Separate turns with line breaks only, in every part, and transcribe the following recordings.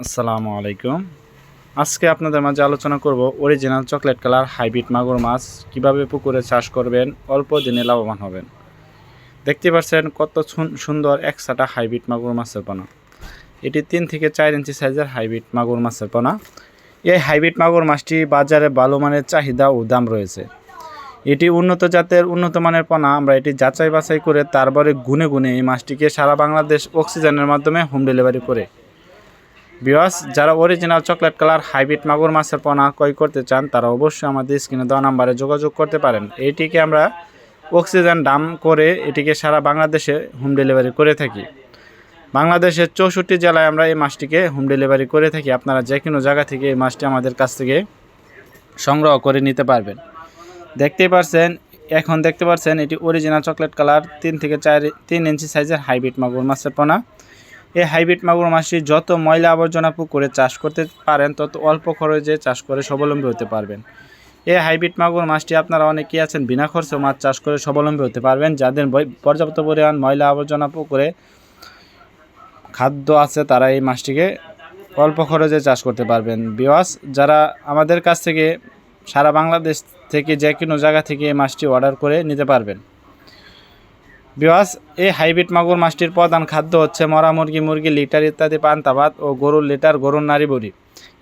আসসালামু আলাইকুম। আজকে আপনাদের মাঝে আলোচনা করব অরিজিনাল চকলেট কালার হাইব্রিড মাগুর মাছ, কীভাবে পুকুরে চাষ করবেন, অল্প দিনে লাভবান হবেন। দেখতে পাচ্ছেন কত সুন- সুন্দর একসাটা হাইব্রিড মাগুর মাছের পোনা। এটি তিন থেকে চার ইঞ্চি সাইজের হাইব্রিড মাগুর মাছের পোনা। এই হাইব্রিড মাগুর মাছটি বাজারে ভালো মানের চাহিদা ও দাম রয়েছে। এটি উন্নত জাতের উন্নত মানের পোনা। আমরা এটি যাচাই বাছাই করে তারপরে গুনে গুনে এই মাছটিকে সারা বাংলাদেশ অক্সিজেনের মাধ্যমে হোম ডেলিভারি করে বিয়াস যারা অরিজিনাল চকলেট কালার হাইব্রিড মাগুর মাছের পোনা ক্রয় করতে চান, তারা অবশ্যই আমাদের স্ক্রিনে দেওয়া নাম্বারে যোগাযোগ করতে পারেন। এইটিকে আমরা অক্সিজেন দাম করে এটিকে সারা বাংলাদেশে হোম ডেলিভারি করে থাকি। বাংলাদেশের চৌষট্টি জেলায় আমরা এই মাছটিকে হোম ডেলিভারি করে থাকি। আপনারা যে কোনো জায়গা থেকে এই মাছটি আমাদের কাছ থেকে সংগ্রহ করে নিতে পারবেন। দেখতেই পারছেন, এখন দেখতে পাচ্ছেন এটি অরিজিনাল চকলেট কালার তিন থেকে চার, তিন ইঞ্চি সাইজের হাইব্রিড মাগুর মাছের পোনা। এই হাইব্রিড মাগুর মাছটি যত ময়লা আবর্জনা পুকুরে চাষ করতে পারেন, তত অল্প খরচে চাষ করে স্বাবলম্বী হতে পারবেন। এই হাইব্রিড মাগুর মাছটি আপনারা অনেকেই আছেন, বিনা খরচে মাছ চাষ করে স্বাবলম্বী হতে পারবেন। যাদের পর্যাপ্ত পরিমাণ ময়লা আবর্জনা পুকুরে খাদ্য আছে, তারা এই মাছটিকে অল্প খরচে চাষ করতে পারবেন। বিওয়াস যারা আমাদের কাছ থেকে সারা বাংলাদেশ থেকে যে কোনো জায়গা থেকে এই মাছটি অর্ডার করে নিতে পারবেন। বিওয়াস এই হাইব্রিড মাগুর মাছটির প্রধান খাদ্য হচ্ছে মরা মুরগি মুরগি, লিটার ইত্যাদি, পান্তা, ভাত ও গরুর লিটার, গরুর নারী বড়ি।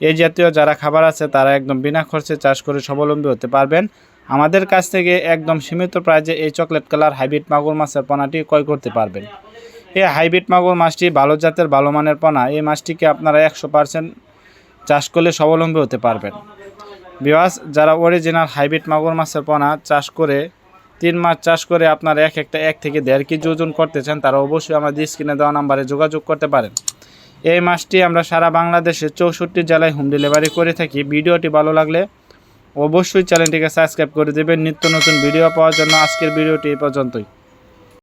এই জাতীয় যারা খাবার আছে, তারা একদম বিনা খরচে চাষ করে স্বাবলম্বী হতে পারবেন। আমাদের কাছ থেকে একদম সীমিত প্রাইজে এই চকলেট কালার হাইব্রিড মাগুর মাছের পোনাটি ক্রয় করতে পারবেন। এই হাইব্রিড মাগুর মাছটি ভালো জাতের, ভালো মানের পোনা, এই মাছটিকে আপনারা একশো পার্সেন্ট চাষ করলে স্বাবলম্বী হতে পারবেন। বিওয়াস যারা অরিজিনাল হাইব্রিড মাগুর মাছের পোনা চাষ করে তিন মাস চাষ করে আপনারা এক একটা এক থেকে দেড় কেজি ওজন করতে চান, তারা অবশ্যই আমাদের স্ক্রিনে দেওয়া নাম্বারে যোগাযোগ করতে পারেন। এই মাছটি আমরা সারা বাংলাদেশে চৌষট্টি জেলায় হোম ডেলিভারি করে থাকি। ভিডিওটি ভালো লাগলে অবশ্যই চ্যানেলটিকে সাবস্ক্রাইব করে দেবেন। নিত্য নতুন ভিডিও পাওয়ার জন্য আজকের ভিডিওটি এই পর্যন্তই।